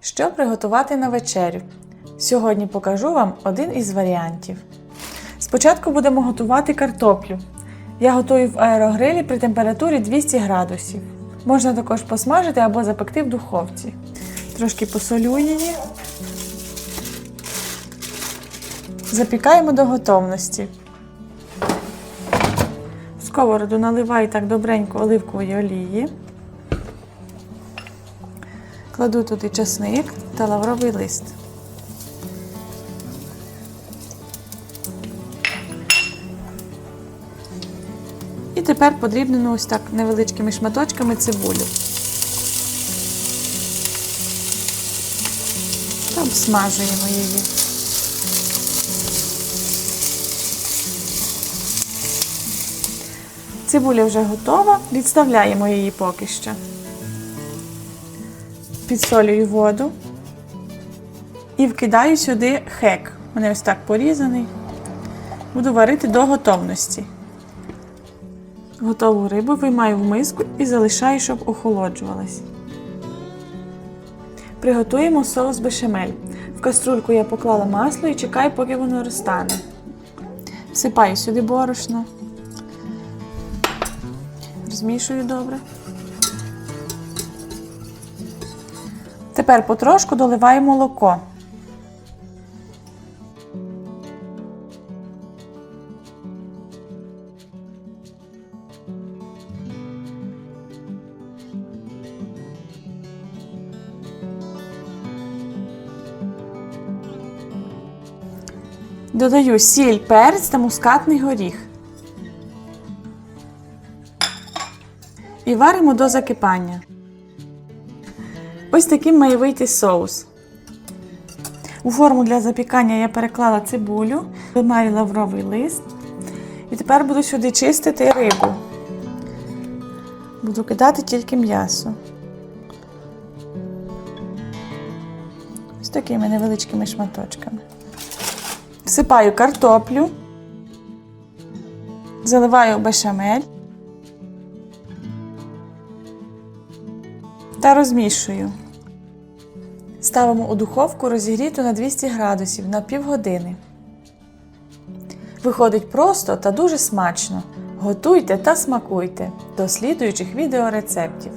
Що приготувати на вечерю? Сьогодні покажу вам один із варіантів. Спочатку будемо готувати картоплю. Я готую в аерогрилі при температурі 200 градусів. Можна також посмажити або запекти в духовці. Трошки посолю її. Запікаємо до готовності. В сковороду наливаю так добренько оливкової олії. Кладу туди часник та лавровий лист. І тепер подрібнену ось так невеличкими шматочками цибулю. Та обсмажуємо її. Цибуля вже готова, відставляємо її поки що. Підсолюю воду і вкидаю сюди хек. Вони ось так порізаний. Буду варити до готовності. Готову рибу виймаю в миску і залишаю, щоб охолоджувалась. Приготуємо соус бешамель. В каструльку я поклала масло і чекаю, поки воно розтане. Всипаю сюди борошно. Розмішую добре. Тепер потрошку доливаю молоко. Додаю сіль, перець та мускатний горіх. І варимо до закипання. Ось таким має вийти соус. У форму для запікання я переклала цибулю, вимаю лавровий лист. І тепер буду сюди чистити рибу. Буду кидати тільки м'ясо. Ось такими невеличкими шматочками. Всипаю картоплю, заливаю бешамель та розмішую. Ставимо у духовку розігріту на 200 градусів на півгодини. Виходить просто та дуже смачно. Готуйте та смакуйте. До слідуючих відеорецептів.